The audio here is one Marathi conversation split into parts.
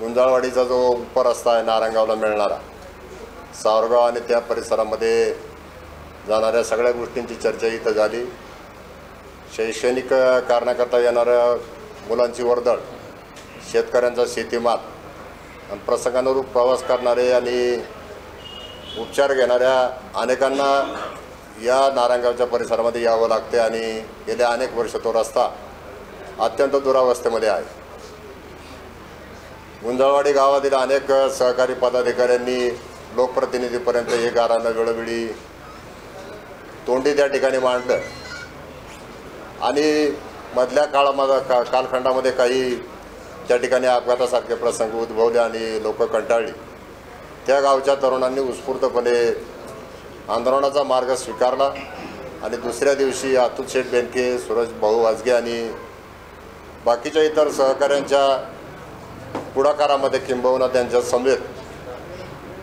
गुंजाळवाडीचा जो उपरस्ता आहे नारंगावला मिळणारा सावरगाव आणि त्या परिसरामध्ये जाणाऱ्या सगळ्या गोष्टींची चर्चा इथं झाली. शैक्षणिक कारणाकरता येणाऱ्या मुलांची वर्दळ शेतकऱ्यांचा शेतीमाल आणि प्रसंगानुरूप प्रवास करणारे आणि उपचार घेणाऱ्या अनेकांना या नारायणगावच्या परिसरामध्ये यावं लागते आणि गेल्या अनेक वर्ष तो रस्ता अत्यंत दुरावस्थेमध्ये आहे. गुंजाळवाडी गावातील अनेक सहकारी पदाधिकाऱ्यांनी लोकप्रतिनिधीपर्यंत हे गारानं वेळोवेळी तोंडी त्या ठिकाणी मांडलं. आणि मधल्या काळामध्ये का कालखंडामध्ये काही त्या ठिकाणी अपघातासारखे प्रसंग उद्भवले आणि लोक कंटाळली. त्या गावच्या तरुणांनी उत्स्फूर्तपणे आंदोलनाचा मार्ग स्वीकारला आणि दुसऱ्या दिवशी अतुल शेठ बेनके सूरज भाऊ वाजगे आणि बाकीच्या इतर सहकाऱ्यांच्या पुढाकारामध्ये किंबहुना त्यांच्या समेत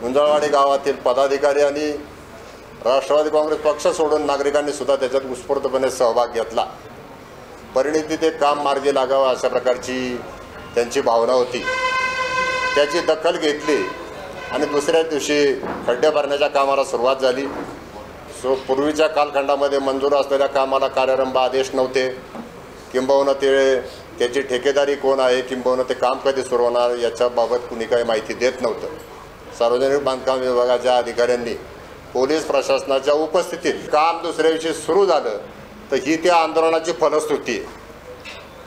गुंजळवाडी गावातील पदाधिकारी आणि राष्ट्रवादी काँग्रेस पक्ष सोडून नागरिकांनी सुद्धा त्याच्यात उत्स्फूर्तपणे सहभाग घेतला. परिणिती ते काम मार्गी लागावं अशा प्रकारची त्यांची भावना होती. त्याची दखल घेतली आणि दुसऱ्या दिवशी खड्डे भरण्याच्या कामाला सुरुवात झाली. सो पूर्वीच्या कालखंडामध्ये मंजूर असलेल्या कामाला कार्यारंभ आदेश नव्हते. किंबहुना ते त्याची ठेकेदारी कोण आहे किंबहुना ते काम कधी सुरू होणार याच्याबाबत कुणी काही माहिती देत नव्हतं. सार्वजनिक बांधकाम विभागाच्या अधिकाऱ्यांनी पोलीस प्रशासनाच्या उपस्थितीत काम दुसऱ्या दिवशी सुरू झालं तर ही त्या आंदोलनाची फलश्रुती आहे.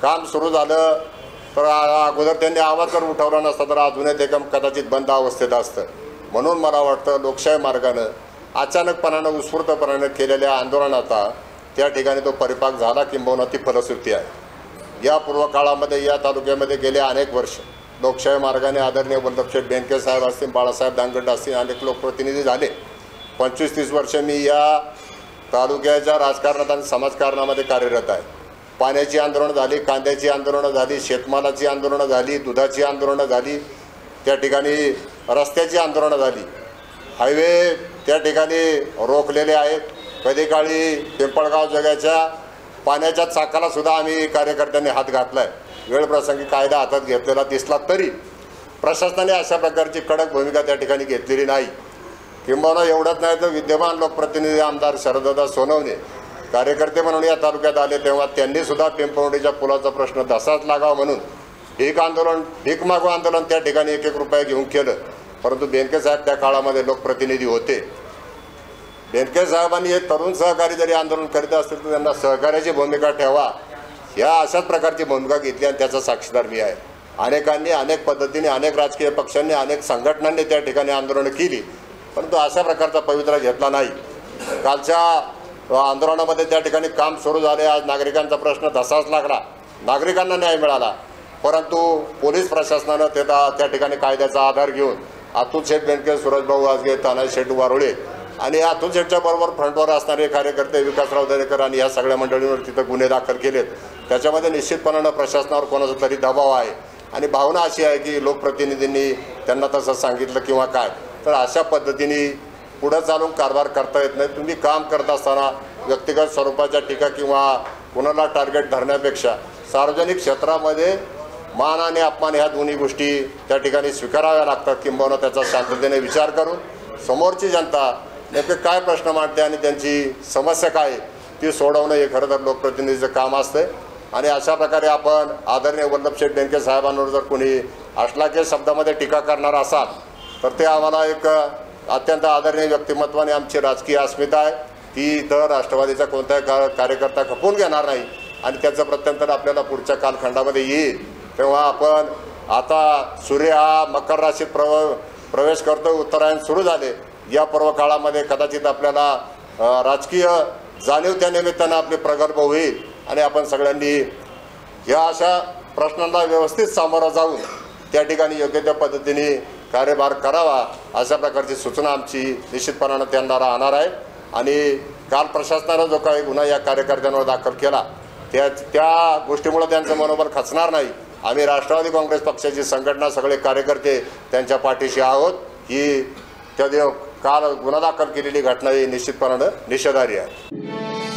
काम सुरू झालं तर अगोदर त्यांनी आवाज जर उठवला नसता तर अजूनही ते काम कदाचित बंद अवस्थेत असतं. म्हणून मला वाटतं लोकशाही मार्गानं अचानकपणानं उत्स्फूर्तपणानं केलेल्या आंदोलनाचा त्या ठिकाणी तो परिपाक झाला किंबहुना ती फलश्रुती आहे. या पूर्व काळामध्ये या तालुक्यामध्ये गेले अनेक वर्ष. लोकशाही मार्गाने आदरणीय वल्लभशेठ बेनके साहेब असतील बाळासाहेब दांगड असतील अनेक लोकप्रतिनिधी झाले. पंचवीस तीस वर्ष मी या तालुक्याच्या राजकारणात आणि समाजकारणामध्ये कार्यरत आहे. पाण्याची आंदोलनं झाली कांद्याची आंदोलनं झाली शेतमालाची आंदोलनं झाली दुधाची आंदोलनं झाली त्या ठिकाणी रस्त्याची आंदोलनं झाली. हायवे त्या ठिकाणी रोखलेले आहेत. कधी काळी पिंपळगाव जगाच्या पाण्याच्या चाकाला सुद्धा आम्ही कार्यकर्त्यांनी हात घातला आहे वेळप्रसंगी कायदा हातात घेतलेला दिसला तरी प्रशासनाने अशा प्रकारची कडक भूमिका त्या ठिकाणी घेतलेली नाही. किंबहुना एवढंच नाही तर विद्यमान लोकप्रतिनिधी आमदार शरददा सोनवणे कार्यकर्ते म्हणून या तालुक्यात आले तेव्हा त्यांनी सुद्धा पिंपवडीच्या पुलाचा प्रश्न तसाच लागावा म्हणून भीक आंदोलन भीक मागू आंदोलन त्या ठिकाणी एक एक रुपया घेऊन केलं. परंतु बेनके साहेब त्या काळामध्ये लोकप्रतिनिधी होते. बेनके साहेबांनी हे तरुण सहकारी जरी आंदोलन करीत असतील तर त्यांना सहकार्याची भूमिका ठेवा. ह्या अशाच प्रकारची भूमिका घेतली आणि त्याचा साक्षीदार मी आहे. अनेकांनी अनेक पद्धतीने अनेक राजकीय पक्षांनी अनेक संघटनांनी त्या ठिकाणी आंदोलनं केली. परंतु अशा प्रकारचा पवित्रा घेतला नाही. कालच्या आंदोलनामध्ये त्या ठिकाणी काम सुरू झाले. आज नागरिकांचा प्रश्न तसाच लागला. नागरिकांना न्याय मिळाला. परंतु पोलीस प्रशासनानं त्या त्या ठिकाणी कायद्याचा आधार घेऊन अतुल शेठ बेनके सूरजभाऊ वाजगे तानाजी शेठ वारुळे आणि अतुल शेठच्या बरोबर फ्रंटवर असणारे कार्यकर्ते विकासराव दरेकर आणि या सगळ्या मंडळींवर तिथं गुन्हे दाखल केलेत. त्याच्यामध्ये निश्चितपणानं प्रशासनावर कोणाचा तरी दबाव आहे. आणि भावना अशी आहे की लोकप्रतिनिधींनी त्यांना तसं सांगितलं किंवा काय. तर अशा पद्धतीने पुढं चालून कारभार करता येत नाही. तुम्ही काम करत असताना व्यक्तिगत स्वरूपाच्या टीका किंवा कुणाला टार्गेट धरण्यापेक्षा सार्वजनिक क्षेत्रामध्ये मान आणि अपमान ह्या दोन्ही गोष्टी त्या ठिकाणी स्वीकाराव्या लागतात. किंबहुना त्याचा शांततेने विचार करून समोरची जनता नेमके काय प्रश्न मांडते आणि त्यांची समस्या काय आहे, ती सोडवणं हे खरं तर लोकप्रतिनिधीचं काम असतं आणि अशा प्रकारे आपण आदरणीय वल्लभशेठ बेनके साहेबांवर जर कोणी अश्लाघ्य शब्दामध्ये टीका करणार असाल तर ते आम्हाला एक अत्यंत आदरणीय व्यक्तिमत्वाने आमची राजकीय अस्मिता आहे. ती इथं राष्ट्रवादीचा कोणताही का कार्यकर्ता खपवून घेणार नाही आणि त्याचं प्रत्यंतर आपल्याला पुढच्या कालखंडामध्ये येईल. तेव्हा आपण आता सूर्य हा मकर राशीत प्रव प्रवेश करतो उत्तरायण सुरू झाले. या पर्व काळामध्ये कदाचित आपल्याला राजकीय जाणीव त्या निमित्तानं आपली प्रगल्भ होईल आणि आपण सगळ्यांनी या अशा प्रश्नांना व्यवस्थित सामोरं जाऊन त्या ठिकाणी योग्य त्या पद्धतीने कार्यभार करावा अशा प्रकारची सूचना आमची निश्चितपणानं त्यांना राहणार आहे. आणि काल प्रशासनानं जो काही गुन्हा या कार्यकर्त्यांवर दाखल केला त्या त्या गोष्टीमुळं त्यांचं मनोबल खचणार नाही. आम्ही राष्ट्रवादी काँग्रेस पक्षाची संघटना सगळे कार्यकर्ते त्यांच्या पाठीशी आहोत. ही त्या देव काल गुन्हा दाखल केलेली घटना ही निश्चितपणानं निषेधार्ह आहे.